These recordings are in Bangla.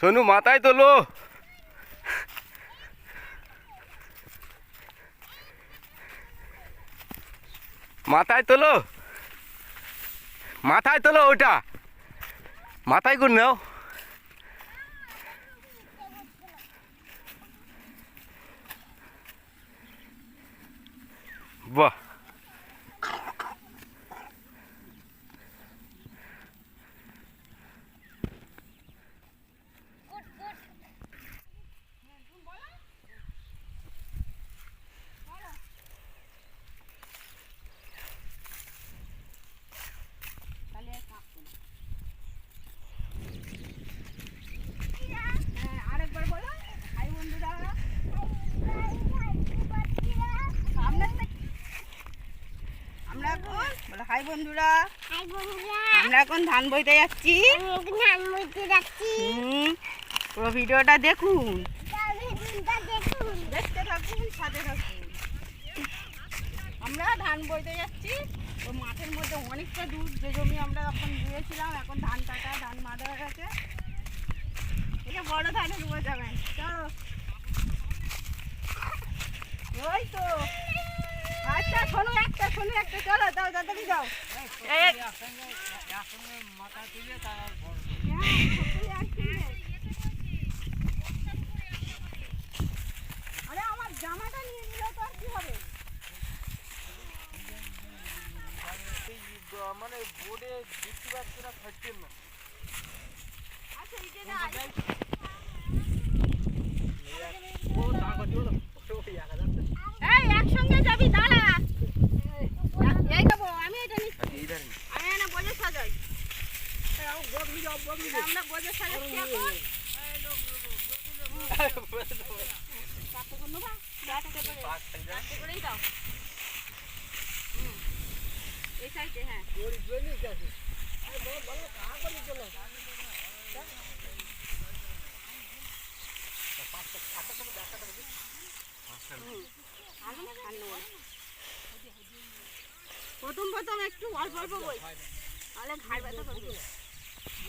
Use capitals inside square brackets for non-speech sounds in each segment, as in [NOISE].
সোনু মাথায় তোলো। মাথায় তোলো। মাথায় তোলো ওটা। মাথায় করে নাও। বাহ হ্যাঁ, আরেকবার বলো হাই বন্ধুরা আপনার থেকে- আমরা এখন বলো হাই বন্ধুরা। আমরা এখন ধান বইতে যাচ্ছি। ধান বইতে যাচ্ছি। পুরো ভিডিওটা দেখুন। দেখতে থাকুন সাথে থাকুন। আমরা ধান বইতে যাচ্ছি। তো মাঠের মধ্যে অনেকটা দূর যে জমি আমরা এখন বুয়েছিলাম এখন ধান কাটা ধান হয়ে গেছে। এটা বড় ধানে রুয়ে যাবেন চলো। ওই তো। আচ্ছা শোনো একটা শোনো একটা চলো এই, হ্যাঁ, সকলে আরে আমার জামাটা নিয়ে নিলে তো আর কি হবে? মানে বোর্ডে দেখতে পাচ্ছি না থাকছেন না আচ্ছা এই যে না এই একসঙ্গে যাবি দাঁড়া এই দেবো আমি এটা নিচ্ছি আমি এনে বোঝে সাজাই আমরা বোঝে সাজাচ্ছি এখন চারটে করে নেবা? চারটে করে। চারটে করেই দাও হুম। এই সাইডে হ্যাঁ প্রথম প্রথম একটু অল্প অল্প বই তাহলে ঘাড় ব্যথা করবে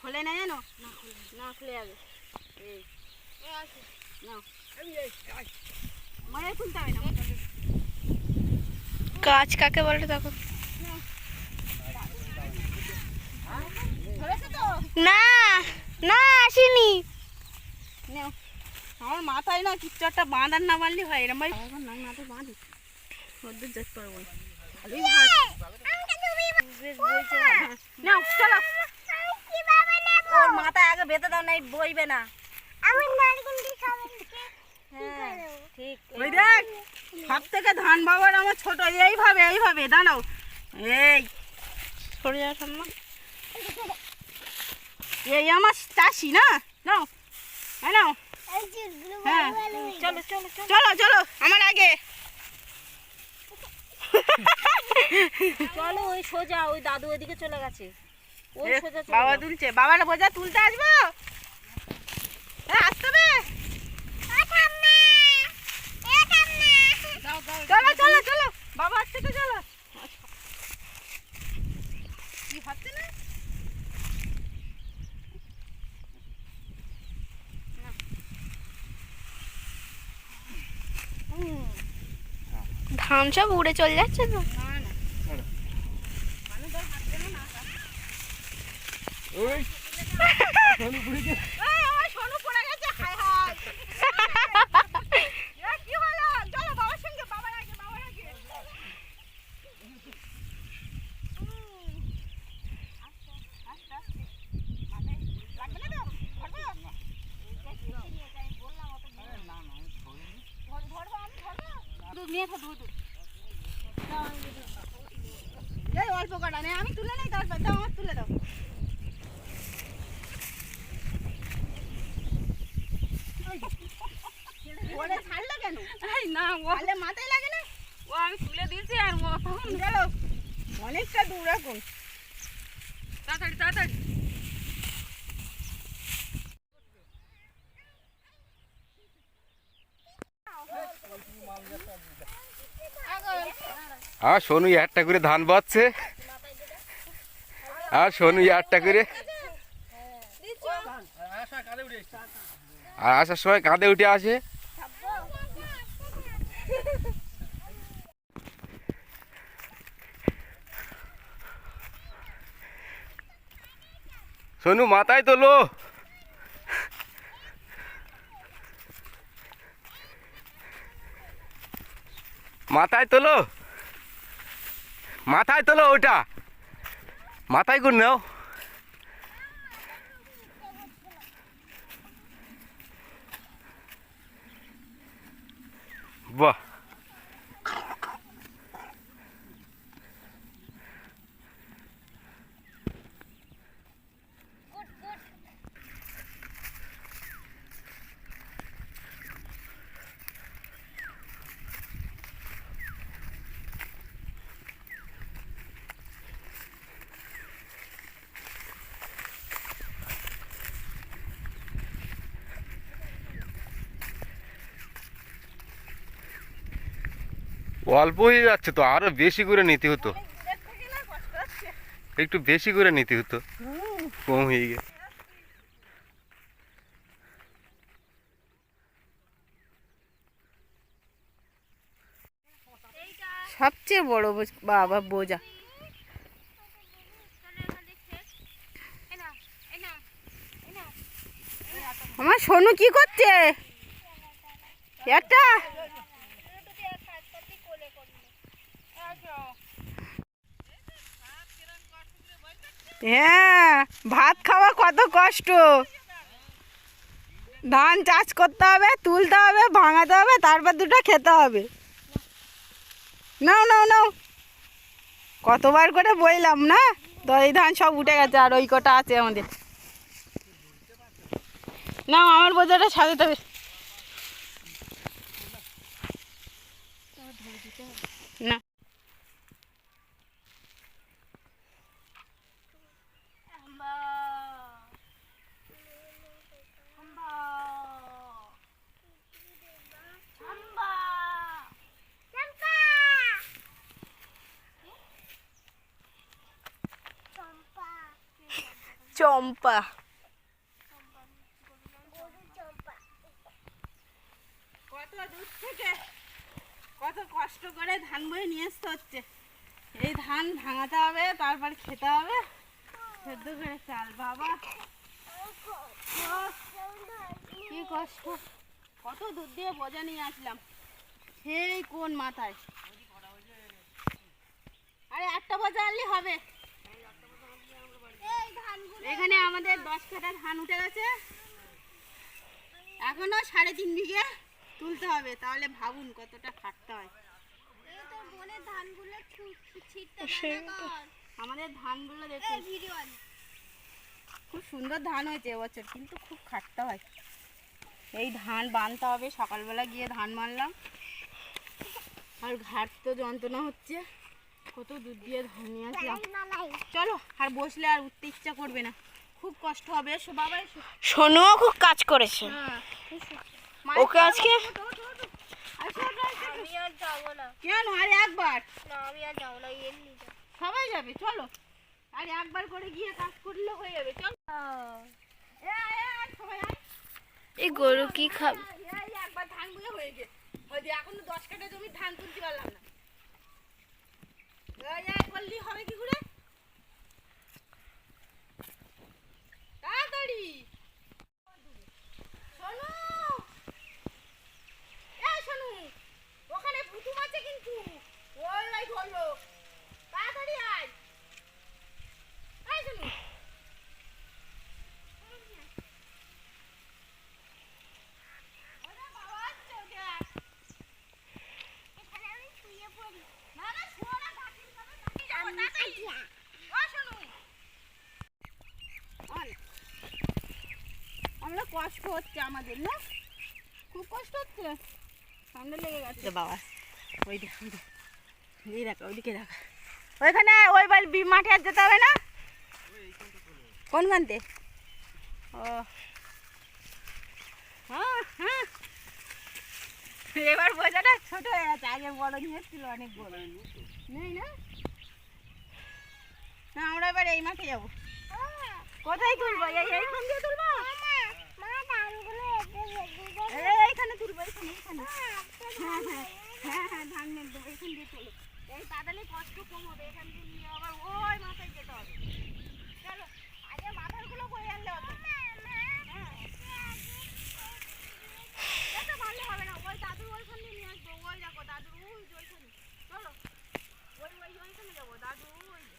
খোলে না জানো? না খুলে যাবে। এই। নাও। মায়ের খুলতে হবে কাজ কাকে বলে তখন? ধরেছে না না আসেনি। নাও। আমার মাথায় না কিচ্ছু একটা বাঁধার না বাঁধলে হয় এরম ভাই না মাথায় বাঁধি ওদের যেতে পারব। না হ্যাঁ, চলো। ওর মাথায় আগে বেঁধে দাও না এই বইবে না। আমার নারকেল খাবেন হ্যাঁ ঠিক। ওই দেখ সব থেকে ধান বাবার আমার ছোট এইভাবে এইভাবে দাঁড়াও। এই সরে আমার চাষি না? নাও হ্যাঁ নাও। হ্যাঁ। চলো চলো চলো। চলো আমার আগে। চলো ওই সোজা ওই দাদু ওইদিকে চলে গেছে। বাবা তুলছে। বাবার বোঝা তুলতে আসব? হ্যাঁ আসতে হবে? চলো চলো চলো। বাবা আসছে তো চলো। কি হচ্ছে না? ধান সব উড়ে চলে যাচ্ছে তো না না মানে ধর হাত দেবে না ওই। অল্প কটা নে, আমি তুলে নেই তারপর দাও আমার তুলে দাও। ওই যে, ও তাহলে মাথায় লাগে না? ও আমি তুলে দিয়েছি আর ও তখন চলো অনেকটা দূর এখন। তাড়াতাড়ি তাড়াতাড়ি। আর সোনু একটা করে ধান বাচ্ছে আর সোনু একটা করে আর আসার সময় কাঁধে উঠে আসে। সোনু, মাথায় তোলো। মাথায় তোলো। মাথায় তোলো ওটা। মাথায় করে নাও। বাহ অল্প হয়ে যাচ্ছে তো, আরও বেশি করে নিতে হতো। একটু বেশি করে নিতে হতো। কম হয়ে গেছে। সবচেয়ে বড় বাবা বোঝা। আমার সোনু কি করছে? একটা। হ্যাঁ ভাত খাওয়া কত কষ্ট। ধান চাষ করতে হবে, তুলতে হবে, ভাঙাতে হবে, তারপর দুটো খেতে হবে। নাও নাও নাও। কতবার করে বইলাম না? তো এই ধান সব উঠে গেছে, আর ওই কটা আছে আমাদের। না আমার বোঝাটা সাজাতে হবে। চম্পা। কত দূর থেকে কত কষ্ট করে ধান বয়ে নিয়ে আসতে হচ্ছে। এই ধান ভাঙাতে হবে, তারপর খেতে হবে। সেদ্ধ করে চাল, বাবা। কি কষ্ট। কত দূর দিয়ে বোঝা নিয়ে আসলাম। সেই কোন মাথায়? আরে একটা বোঝা আনলে হবে। এখানে আমাদের দশ কাটা ধান উঠে গেছে। এখনও সাড়ে তিন বিঘে তুলতে হবে তাহলে ভাবুন কতটা খাটতে হয়। আমাদের ধানগুলো দেখুন। খুব সুন্দর ধান হয়েছে এবছর কিন্তু খুব খাটতে হয়। এই ধান বানতে হবে সকালবেলা গিয়ে ধান মারলাম আর ঘাট তো যন্ত্রণা হচ্ছে। কত দুধ দিয়ে নিয়ে আসলাম চলো আর বসলে আর উঠতে ইচ্ছা করবে না। খুব কষ্ট হবে এসো বাবা এসো। সোনুও খুব কাজ করেছে। ওকে আজকে। কেন? আর একবার। সবাই যাবে চলো। আর একবার করে গিয়ে কাজ করলে হয়ে যাবে চলো। এই গরু কি খাবে? একবার ধান বুয়ে হয়ে গেছে এখনও দশ কাঠা জমি ধান তুলতে পারলাম না এই, এই করলি হবে কি করে তাড়াতাড়ি শোনো এই শোনো ওখানে পুতুম আছে কিন্তু তাড়াতাড়ি আয় এই শোনো ওরে বাবা আসছে ওটা না না শোনো না কাকির কথা কাকি যাব তাড়াতাড়ি ও শোনো অন। আমরা কষ্ট হচ্ছে আমাদের, না? খুব কষ্ট হচ্ছে? ঠান্ডা লেগে গেছে। বাবা, ওই দেখ এই দেখ, ওইদিকে দেখ। ওইখানে ওই বাল বি মাঠে আর যেতে হবে না? কোন মানতে ও। হ্যাঁ হ্যাঁ। এবার বোঝাটা ছোট হয়ে গেছে। আগে বড় নিয়েছিল অনেক বড়। নেই না? না, আমরা এবার এই মাঠে যাব। কোথায় তুলবো? এই এইখান দিয়ে তুলবো? এই এইখানে তুলবো এইখানে হ্যাঁ হ্যাঁ ধান মেঘ এই তাড়াতাড়ি কষ্ট কম হবে এখান দিয়ে নিয়ে আবার ওই মাথায় যেতে হবে। চলো, আগে মাথাগুলো বয়ে আনলে হতো হ্যাঁ। ভালো হবে না, ওই দাদুর ওইখান দিয়ে নিয়ে আসব দেখো দাদুর, ওই ওইখানে। চলো, ওই ওই, ওইখানে যাব দাদু ওই যে।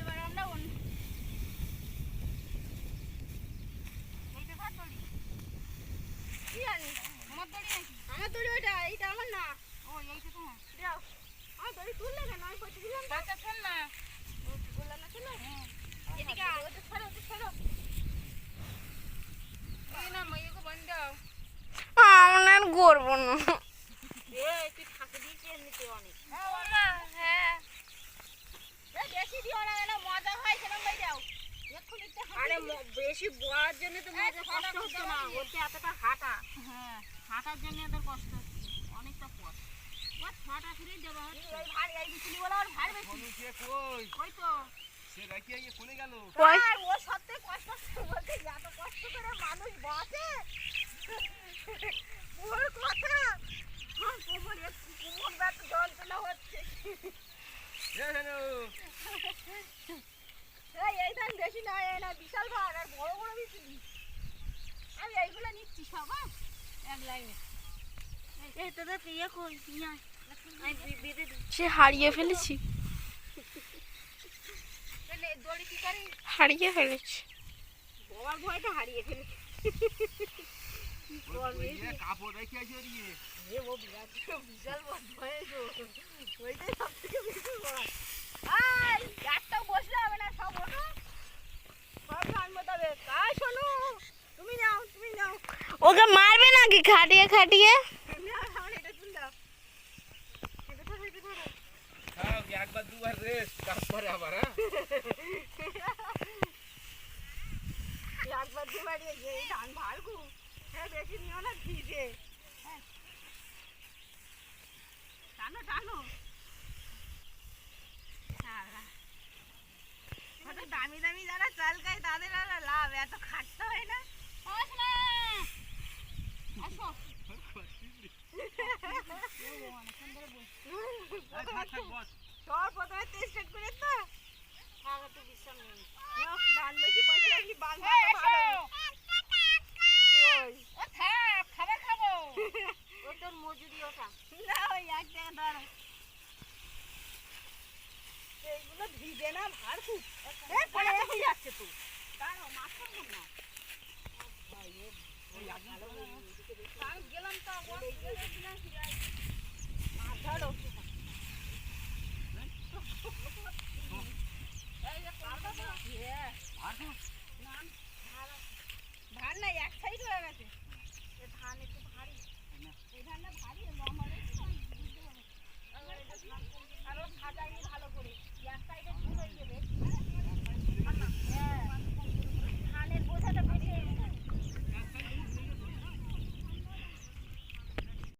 এবার আমরা অন্য এইটা কার দড়ি? কি জানি? আমার দড়ি নাকি? আমার দড়ি ওইটা, এইটা আমার না। ও, এইটা তোমার? দাও। আমার দড়ি তুললে কেন? আমি করতে দিলাম তো। ও, তুললে না, তুললে? এদিকে আয়, ওটা ছাড়ো, ওটা ছাড়ো। আমরা আর করব না এই, তুই ফাঁকি দিয়েছিস এমনিতে অনেক। হ্যাঁ বেশি দিও না, যেন মজা হয় হয়ে যাও। এক্ষুনি তো আরে বেশি বলার জন্য তো মজা কষ্ট হচ্ছে না, না ওতে এতটা হাঁটা। হ্যাঁ, হাঁটার জন্য এদের কষ্ট হচ্ছে। বিশাল ভার আর বড় বড় বিচুলি। আমি এইগুলো নিচ্ছি সব, হ্যাঁ? এক লাইনে। এই তোদের ইয়ে কই? নিয়ে সে হারিয়ে ফেলেছি? হারিয়ে ফেলেছি। বাবার ভয়টা হারিয়ে ফেলেছি। কি করবে? এ ও বিরাট দুবার রেস্ট তারপরে আবার হ্যাঁ একবার দুবার এই ধান ভাড়গু। হ্যাঁ, বেশি নিও না, ভিজে। হ্যাঁ। টানো, টানো। দামি দামি যারা চাল খায় তাদের আর লাভ এত খাটতে হয় না আসো। সব প্রথমে তেল স্টার্ট করে তো। হ্যাঁ, আগাতে বিশ্রাম বসে রাখি বাংলা খাবার [LAUGHS] মজুরি ওটা। না ওই এক জায়গা দাঁড়া এইগুলো ভিজে না ভার যাচ্ছে তো। দাঁড়াও মাথা না। গেলাম তো মাথা